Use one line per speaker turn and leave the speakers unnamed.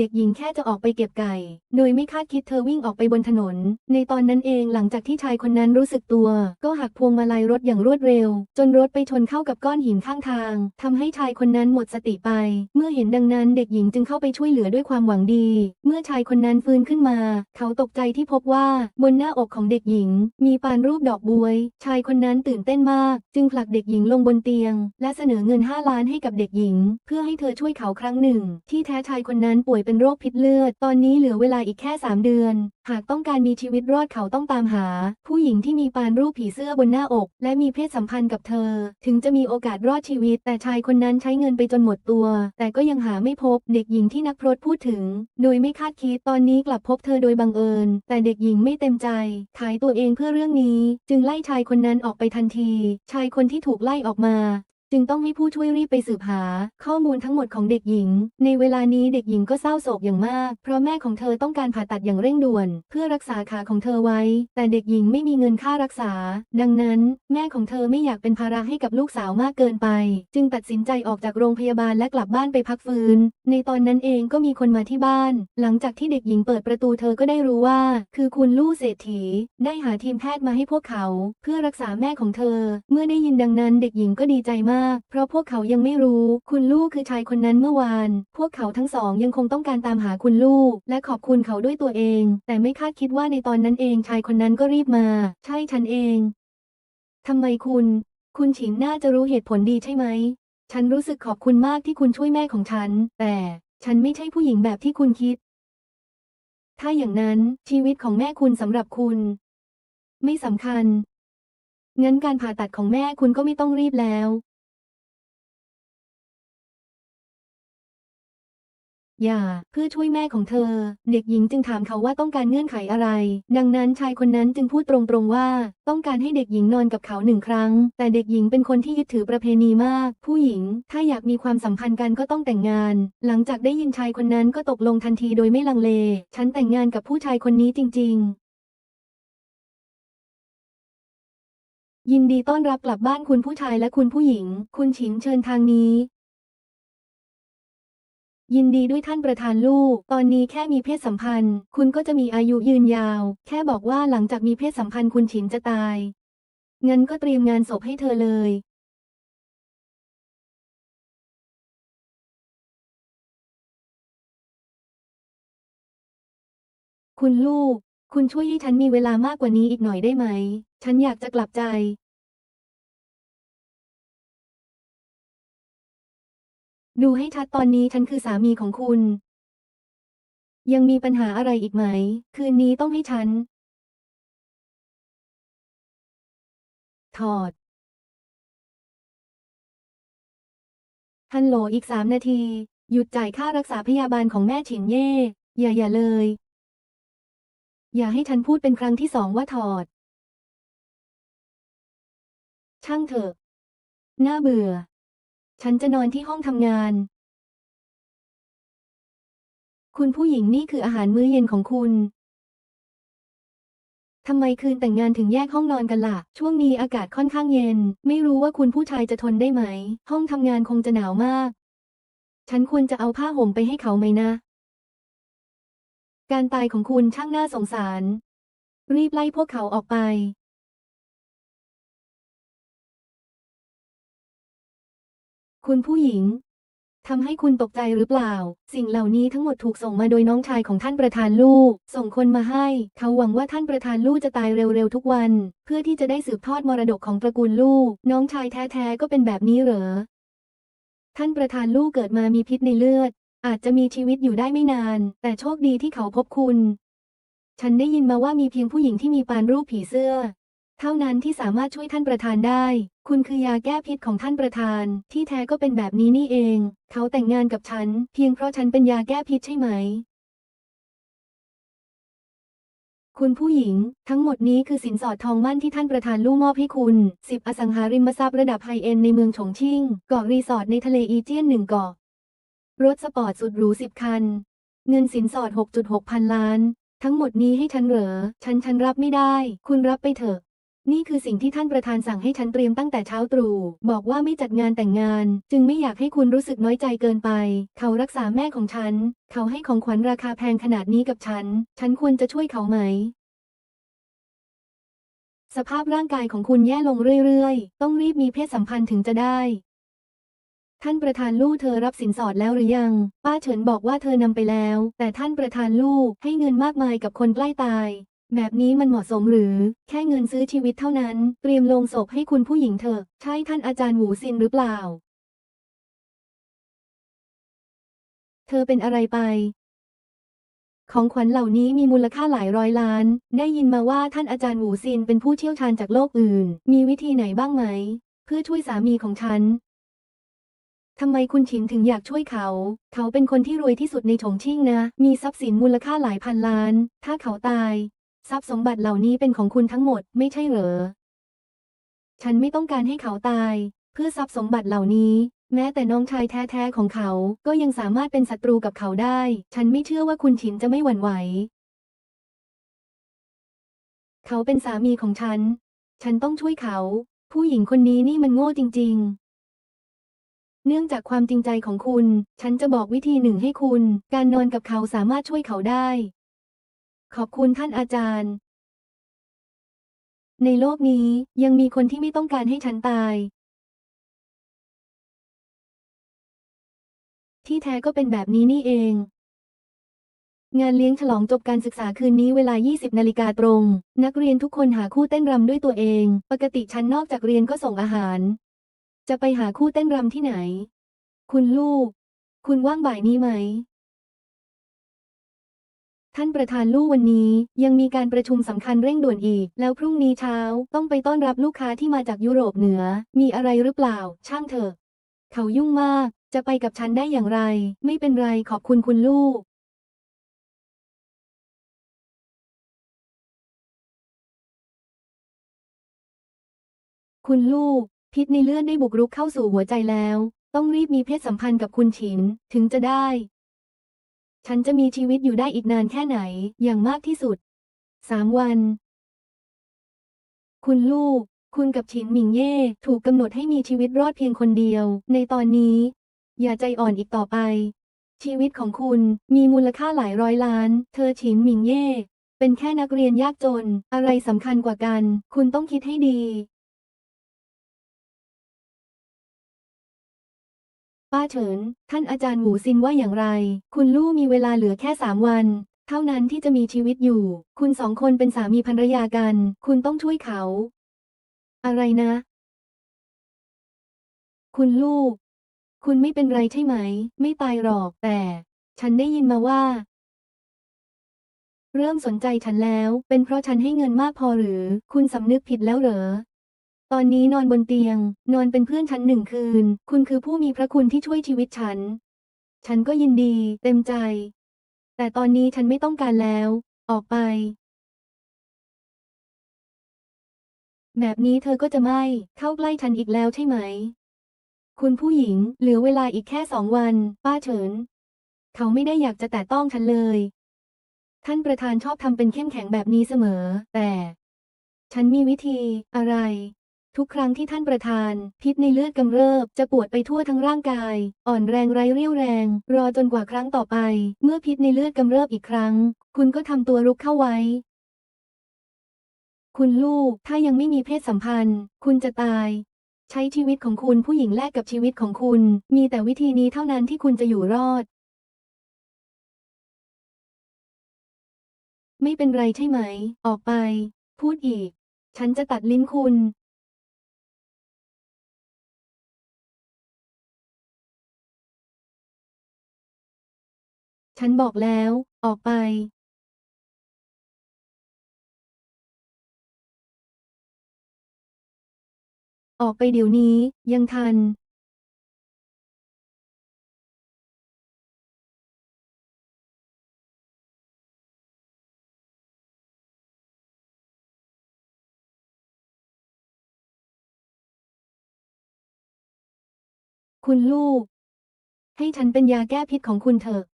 เด็กหญิงแค่จะออกไปเก็บไก่ โดยไม่คาดคิดเธอวิ่งออกไปบนถนน ในตอนนั้นเองหลังจากที่ชายคนนั้นรู้สึกตัว ก็หักพวงมาลัยรถอย่างรวดเร็ว จนรถไปชนเข้ากับก้อนหินข้างทางทำให้ชายคนนั้นหมดสติไป เมื่อเห็นดังนั้นเด็กหญิงจึงเข้าไปช่วยเหลือด้วยความหวังดี เมื่อชายคนนั้นฟื้นขึ้นมา เขาตกใจที่พบว่าบนหน้าอกของเด็กหญิง มีปานรูปดอกบวย ชายคนนั้นตื่นเต้นมาก จึงผลักเด็กหญิงลงบนเตียง และเสนอเงิน 5 ล้านให้กับเด็กหญิง เพื่อให้เธอช่วยเขาครั้งหนึ่ง ที่แท้ชายคนนั้นป่วยเป็นโรคพิษเลือด ตอนนี้เหลือเวลาอีกแค่ 3 เดือน หากต้องการมีชีวิตรอดเขาต้องตามหา ผู้หญิงที่มีปานรูปผีเสื้อบนหน้าอก และมีเพศสัมพันธ์กับเธอ ถึงจะมีโอกาสรอดชีวิต แต่ชายคนนั้นใช้เงินไปจนหมดตัว แต่ก็ยังหาไม่พบเด็กหญิงที่นักพรตพูดถึง โดยไม่คาดคิดตอนนี้กลับพบเธอโดยบังเอิญ แต่เด็กหญิงไม่เต็มใจ ขายตัวเองเพื่อเรื่องนี้ จึงไล่ชายคนนั้นออกไปทันที ชายคนที่ถูกไล่ออกมา จึงต้องให้ผู้ช่วยรีบไปสืบหา ข้อมูลทั้งหมดของเด็กหญิง ในเวลานี้เด็กหญิงก็เศร้าโศกอย่างมาก เพราะแม่ของเธอต้องการผ่าตัดอย่างเร่งด่วน เพื่อรักษาขาของเธอไว้ แต่เด็กหญิงไม่มีเงินค่ารักษา ดังนั้น แม่ของเธอไม่อยากเป็นภาระให้กับลูกสาวมากเกินไป จึงตัดสินใจออกจากโรงพยาบาลและกลับบ้านไปพักฟื้น ในตอนนั้นเองก็มีคนมาที่บ้าน หลังจากที่เด็กหญิงเปิดประตูเธอก็ได้รู้ว่า คือคุณลู่เศรษฐี ได้หาทีมแพทย์มาให้พวกเขา เพื่อรักษาแม่ของเธอ เมื่อได้ยินดังนั้นเด็กหญิงก็ดีใจมากเพราะพวกเขายังไม่รู้ คุณลู่คือชายคนนั้นเมื่อวาน พวกเขาทั้งสองยังคงต้องการตามหาคุณลู่และขอบคุณเขาด้วยตัวเอง แต่ไม่คาดคิดว่าในตอนนั้นเองชายคนนั้นก็รีบมา ใช่ฉันเองทำไมคุณ คุณฉินน่าจะรู้เหตุผลดีใช่ไหม ฉันรู้สึกขอบคุณมากที่คุณช่วยแม่ของฉัน แต่ฉันไม่ใช่ผู้หญิงแบบที่คุณคิด ถ้าอย่างนั้นชีวิตของแม่คุณสำหรับคุณ ไม่สำคัญงั้นการผ่าตัดของแม่คุณก็ไม่ต้องรีบแล้ว อย่า เพื่อช่วยแม่ของเธอ เด็กหญิงจึงถามเขาว่าต้องการเงื่อนไขอะไร ดังนั้นชายคนนั้นจึงพูดตรงๆว่า ต้องการให้เด็กหญิงนอนกับเขาหนึ่งครั้ง แต่เด็กหญิงเป็นคนที่ยึดถือประเพณีมาก ผู้หญิง ถ้าอยากมีความสัมพันธ์กันก็ต้องแต่งงาน หลังจากได้ยินชายคนนั้นก็ตกลงทันทีโดยไม่ลังเล ฉันแต่งงานกับผู้ชายคนนี้จริง ๆยินดีต้อนรับกลับบ้านคุณผู้ชายและคุณผู้หญิง คุณฉิงเชิญทางนี้ ยินดีด้วยท่านประธานลูก ตอนนี้แค่มีเพศสัมพันธ์ คุณก็จะมีอายุยืนยาว แค่บอกว่าหลังจากมีเพศสัมพันธ์คุณฉินจะตายงั้นก็เตรียมงานศพให้เธอเลย คุณลูก คุณช่วยให้ฉันมีเวลามากกว่านี้อีกหน่อยได้ไหม ฉันอยากจะกลับใจ ดูให้ชัดตอนนี้ฉันคือสามีของคุณ ยังมีปัญหาอะไรอีกไหม คืนนี้ต้องให้ฉัน ถอด ฮัลโหลอีกสามนาที หยุดจ่ายค่ารักษาพยาบาลของแม่ฉินเย่ อย่าอย่าเลย อย่าให้ฉันพูดเป็นครั้งที่สองว่าถอด ช่างเถอะ น่าเบื่อ ฉันจะนอนที่ห้องทำงาน คุณผู้หญิงนี่คืออาหารมื้อเย็นของคุณทำไมคืนแต่งงานถึงแยกห้องนอนกันล่ะ ช่วงนี้อากาศค่อนข้างเย็น ไม่รู้ว่าคุณผู้ชายจะทนได้ไหม ห้องทำงานคงจะหนาวมาก ฉันควรจะเอาผ้าห่มไปให้เขาไหมนะ การตายของคุณช่างน่าสงสาร รีบไล่พวกเขาออกไป คุณผู้หญิงทำให้คุณตกใจหรือเปล่า สิ่งเหล่านี้ทั้งหมดถูกส่งมาโดยน้องชายของท่านประธานลูกส่งคนมาให้ เขาหวังว่าท่านประธานลูกจะตายเร็วๆทุกวัน เพื่อที่จะได้สืบทอดมรดกของตระกูลลูกน้องชายแท้ๆก็เป็นแบบนี้เหรอ ท่านประธานลูกเกิดมามีพิษในเลือด อาจจะมีชีวิตอยู่ได้ไม่นาน แต่โชคดีที่เขาพบคุณ ฉันได้ยินมาว่ามีเพียงผู้หญิงที่มีปานรูปผีเสื้อ เท่านั้นที่สามารถช่วยท่านประธานได้ คุณคือยาแก้พิษของท่านประธาน ที่แท้ก็เป็นแบบนี้นี่เอง เขาแต่งงานกับฉัน เพียงเพราะฉันเป็นยาแก้พิษใช่ไหม คุณผู้หญิง ทั้งหมดนี้คือสินสอดทองมั่นที่ท่านประธานลู่มอบให้คุณ 10 อสังหาริมทรัพย์ระดับไฮเอ็นในเมืองฉงชิ่ง เกาะรีสอร์ทในทะเลอีเจียนหนึ่งเกาะ รถสปอร์ตสุดหรู10 คัน เงินสินสอด 6.6 พันล้าน ทั้งหมดนี้ให้ฉันเหรอ ฉันฉันรับไม่ได้ คุณรับไปเถอะ นี่คือสิ่งที่ท่านประธานสั่งให้ฉันเตรียมตั้งแต่เช้าตรู่ บอกว่าไม่จัดงานแต่งงาน จึงไม่อยากให้คุณรู้สึกน้อยใจเกินไป เขารักษาแม่ของฉัน เขาให้ของขวัญราคาแพงขนาดนี้กับฉัน ฉันควรจะช่วยเขาไหม สภาพร่างกายของคุณแย่ลงเรื่อยๆ ต้องรีบมีเพศสัมพันธ์ถึงจะได้ ท่านประธานลู่เธอรับสินสอดแล้วหรือยัง ป้าเฉินบอกว่าเธอนำไปแล้ว แต่ท่านประธานลู่ให้เงินมากมายกับคนใกล้ตาย แบบนี้มันเหมาะสมหรือ แค่เงินซื้อชีวิตเท่านั้น เตรียมลงศพให้คุณผู้หญิงเถอะ ใช่ท่านอาจารย์หูซินหรือเปล่า เธอเป็นอะไรไป ของขวัญเหล่านี้มีมูลค่าหลายร้อยล้าน ได้ยินมาว่าท่านอาจารย์หูซินเป็นผู้เชี่ยวชาญจากโลกอื่น มีวิธีไหนบ้างไหม เพื่อช่วยสามีของฉันทำไมคุณฉินถึงอยากช่วยเขา เขาเป็นคนที่รวยที่สุดในฉงชิ่งนะ มีทรัพย์สินมูลค่าหลายพันล้าน ถ้าเขาตาย ทรัพย์สมบัติเหล่านี้เป็นของคุณทั้งหมดไม่ใช่เหรอ ฉันไม่ต้องการให้เขาตาย เพื่อทรัพย์สมบัติเหล่านี้ แม้แต่น้องชายแท้ๆของเขาก็ยังสามารถเป็นศัตรูกับเขาได้ ฉันไม่เชื่อว่าคุณฉินจะไม่หวั่นไหว เขาเป็นสามีของฉัน ฉันต้องช่วยเขา ผู้หญิงคนนี้นี่มันโง่จริง ๆเนื่องจากความจริงใจของคุณ ฉันจะบอกวิธีหนึ่งให้คุณ การนอนกับเขาสามารถช่วยเขาได้ ขอบคุณท่านอาจารย์ ในโลกนี้ยังมีคนที่ไม่ต้องการให้ฉันตาย ที่แท้ก็เป็นแบบนี้นี่เอง งานเลี้ยงฉลองจบการศึกษาคืนนี้เวลา 20 นาฬิกาตรง นักเรียนทุกคนหาคู่เต้นรำด้วยตัวเอง ปกติฉันนอกจากเรียนก็ส่งอาหาร จะไปหาคู่เต้นรำที่ไหน คุณลูก คุณว่างบ่ายนี้ไหม ท่านประธานลู่วันนี้ยังมีการประชุมสำคัญเร่งด่วนอีก แล้วพรุ่งนี้เช้าต้องไปต้อนรับลูกค้าที่มาจากยุโรปเหนือ มีอะไรหรือเปล่า ช่างเถอะ เขายุ่งมาก จะไปกับฉันได้อย่างไร ไม่เป็นไรขอบคุณคุณลูกคุณลูก พิษในเลือดได้บุกรุกเข้าสู่หัวใจแล้ว ต้องรีบมีเพศสัมพันธ์กับคุณฉิน ถึงจะได้ ฉันจะมีชีวิตอยู่ได้อีกนานแค่ไหน อย่างมากที่สุด สามวัน คุณลูก คุณกับฉินหมิงเย่ถูกกำหนดให้มีชีวิตรอดเพียงคนเดียว ในตอนนี้ อย่าใจอ่อนอีกต่อไป ชีวิตของคุณมีมูลค่าหลายร้อยล้าน เธอฉินหมิงเย่เป็นแค่นักเรียนยากจน อะไรสำคัญกว่ากัน คุณต้องคิดให้ดี ป้าเฉิน ท่านอาจารย์หวูซินว่าอย่างไร คุณลู่มีเวลาเหลือแค่สามวัน เท่านั้นที่จะมีชีวิตอยู่ คุณสองคนเป็นสามีภรรยากัน คุณต้องช่วยเขา อะไรนะ คุณลูก คุณไม่เป็นไรใช่ไหม ไม่ตายหรอก แต่ ฉันได้ยินมาว่า เริ่มสนใจฉันแล้ว เป็นเพราะฉันให้เงินมากพอหรือ คุณสำนึกผิดแล้วเหรอ ตอนนี้นอนบนเตียง นอนเป็นเพื่อนฉันหนึ่งคืน คุณคือผู้มีพระคุณที่ช่วยชีวิตฉัน ฉันก็ยินดี เต็มใจ แต่ตอนนี้ฉันไม่ต้องการแล้ว ออกไป แบบนี้เธอก็จะไม่เข้าใกล้ฉันอีกแล้วใช่ไหม คุณผู้หญิง เหลือเวลาอีกแค่สองวัน ป้าเฉิน เขาไม่ได้อยากจะแตะต้องฉันเลย ท่านประธานชอบทำเป็นเข้มแข็งแบบนี้เสมอ แต่ ฉันมีวิธีอะไร ทุกครั้งที่ท่านประธาน พิษในเลือดกำเริบ จะปวดไปทั่วทั้งร่างกาย อ่อนแรงไร้เรี่ยวแรง รอจนกว่าครั้งต่อไป เมื่อพิษในเลือดกำเริบอีกครั้ง คุณก็ทำตัวรุกเข้าไว้ คุณลูกถ้ายังไม่มีเพศสัมพันธ์ คุณจะตาย ใช้ชีวิตของคุณผู้หญิงแลกกับชีวิตของคุณ มีแต่วิธีนี้เท่านั้นที่คุณจะอยู่รอด ไม่เป็นไรใช่ไหม ออกไป พูดอีก ฉันจะตัดลิ้นคุณ ฉันบอกแล้ว ออกไปออกไปเดี๋ยวนี้ ยังทัน คุณลูก ให้ฉันเป็นยาแก้พิษของคุณเถอะ